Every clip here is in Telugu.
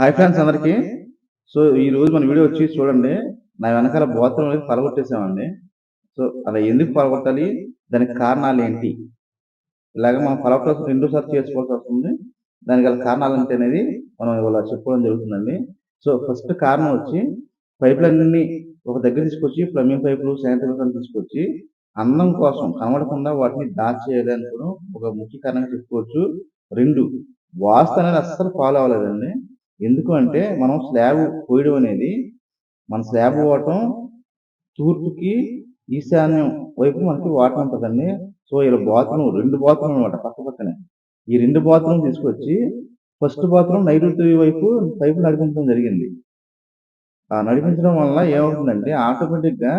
హాయ్ ఫ్రెండ్స్ అందరికి. సో ఈ రోజు మన వీడియో వచ్చి చూడండి నా వెనకాల బాత్రూమ్ అనేది పలగొట్టేసామండి సో అలా ఎందుకు పలగొట్టాలి దానికి కారణాలు ఏంటి? ఇలాగ మనం పలగొట్టాల్సి రెండోసారి చేసుకోవాల్సి వస్తుంది. దానికి గల కారణాలు ఏంటి అనేది మనం ఇవాళ చెప్పుకోవడం జరుగుతుందండి. సో ఫస్ట్ కారణం వచ్చి పైపులన్నీ ఒక దగ్గర తీసుకొచ్చి ప్లంబింగ్ పైపులు శానిటరీ తీసుకొచ్చి అందం కోసం కనబడకుండా వాటిని దాచేయాలి అని కూడా ఒక ముఖ్య కారణంగా చెప్పుకోవచ్చు. రెండు వాస్తు అనేది అస్సలు ఫాలో అవ్వలేదండి. ఎందుకు అంటే మనం స్లాబ్ పోయడం అనేది మన స్లాబ్ పోవటం తూర్పుకి ఈశాన్యం వైపు మనకి వాటర్ ఉంటుందండి. సో ఇలా బాత్రూమ్ రెండు బాత్రూమ్ అనమాట పక్క పక్కనే. ఈ రెండు బాత్రూమ్ తీసుకొచ్చి ఫస్ట్ బాత్రూమ్ నైరుతి వైపు పైపు నడిపించడం జరిగింది. ఆ నడిపించడం వల్ల ఏమవుతుందంటే ఆటోమేటిక్గా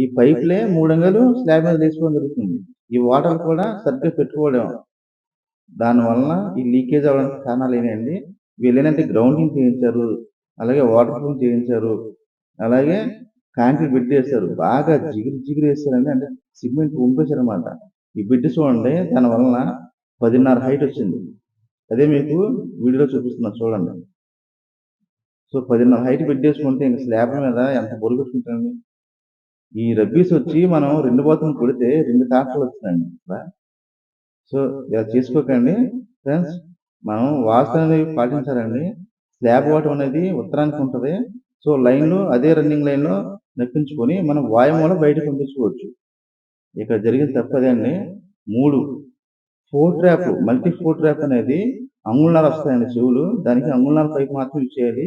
ఈ పైప్లే మూడంగలు స్లాబ్ మీద తీసుకోవడం జరుగుతుంది. ఈ వాటర్ కూడా సరిగ్గా పెట్టుకోవడం దానివల్ల ఈ లీకేజ్ అవ్వడానికి కారణాలు ఏంటండి వీళ్ళు గ్రౌండింగ్ చేయించారు అలాగే వాటర్ ప్రూఫ్ చేయించారు అలాగే కాంక్రీట్ బిడ్ వేశారు. బాగా జిగిరి జిగిరి వేస్తారండి అంటే సిమెంట్ ఉంపేశారు అనమాట ఈ బిడ్ చూడండి దాని వలన పదిన్నర హైట్ వచ్చింది. అదే మీకు వీడియోలో చూపిస్తున్నా చూడండి. సో పదిన్నర హైట్ పెట్టేసుకుంటే ఇంకా స్లాబ్ మీద ఎంత బొరుగు పెట్టుకుంటాండి ఈ రబ్బీస్ వచ్చి మనం రెండు బాతులు కొడితే రెండు తాటలు వచ్చినాయండి ఇక్కడ సో ఇలా చేసుకోకండి ఫ్రెండ్స్ మనం వాస్తు అనేది పాటించాలండి. స్లాబ్ వాటర్ అనేది ఉత్తరానికి ఉంటుంది. సో లైన్లో అదే రన్నింగ్ లైన్లో నప్పించుకొని మనం వాయుమూలం బయటకు పంపించుకోవచ్చు. ఇక్కడ జరిగిన తప్పదే అండి. మూడు. Floor trap multi floor trap అనేది అంగుళనాలు వస్తాయండి చెవులు. దానికి అంగుళాల పైపు మాత్రం యూజ్ చేయాలి.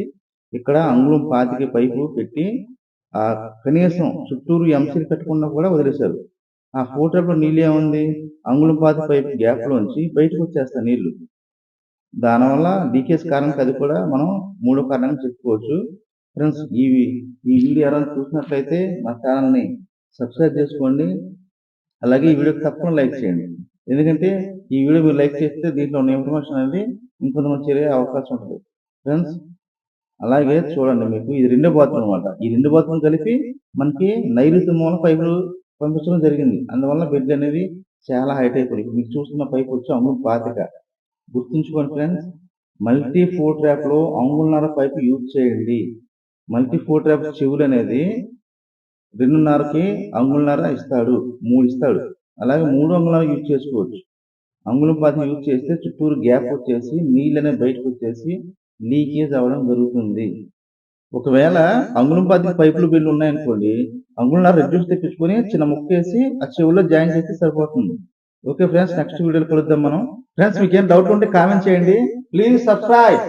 ఇక్కడ అంగుళం పాతికి పైపు పెట్టి ఆ కనీసం చుట్టూరు ఎంసీలు కట్టుకున్నా కూడా వదిలేశారు. ఆ ఫోర్ ట్రాప్లో నీళ్ళు ఏముంది? అంగుళం పాతి పైపు గ్యాప్ లోంచి బయటకు వచ్చేస్తాయి నీళ్ళు దానివల్ల లీకేజ్ కారణం అది కూడా మనం మూడో కారణంగా చెప్పుకోవచ్చు. ఫ్రెండ్స్ ఈ ఈ వీడియో ఎవరైనా చూసినట్లయితే మా ఛానల్ని సబ్స్క్రైబ్ చేసుకోండి. అలాగే ఈ వీడియోకి తప్పకుండా లైక్ చేయండి. ఎందుకంటే ఈ వీడియో మీరు లైక్ చేస్తే దీంట్లో ఉన్న ఇన్ఫర్మేషన్ అనేది ఇంకొంతమంది చేరే అవకాశం ఉంటుంది. ఫ్రెండ్స్ అలాగే చూడండి మీకు ఇది రెండో బాత్రూమ్ అనమాట ఈ రెండు బాత్రూమ్ కలిపి మనకి నైరుతి మూల పైపులు పంపించడం జరిగింది. అందువల్ల బెడ్ అనేది చాలా హైట్ అయిపోయింది. మీకు చూస్తున్న పైపు వచ్చి అంగుళం పాతిక గుర్తుంచుకోండి ఫ్రెండ్స్ మల్టీ ఫోర్ ట్రాప్లో అంగుళన్నర పైపు యూజ్ చేయండి. మల్టీ ఫోర్ ట్రాప్ చెవులు అనేది రెండున్నరకి అంగుళన్నర ఇస్తాడు మూడు ఇస్తాడు. అలాగే మూడు అంగుళాలు యూజ్ చేసుకోవచ్చు. అంగుళం పాతి యూజ్ చేస్తే చుట్టూరు గ్యాప్ వచ్చేసి నీళ్ళు అనేది బయటకు వచ్చేసి లీకేజ్ అవ్వడం జరుగుతుంది. ఒకవేళ అంగుళం పాతి పైపులు బిల్లు ఉన్నాయనుకోండి అంగుళన్నర రెడ్యూస్ తెప్పించుకొని చిన్న ముక్క వేసి ఆ చెవుల్లో జాయిన్ చేస్తే సరిపోతుంది. ఓకే ఫ్రెండ్స్ నెక్స్ట్ వీడియోలో కలుద్దాం మనం. ఫ్రెండ్స్ మీకు ఏం డౌట్ ఉంటే కామెంట్ చేయండి. Please subscribe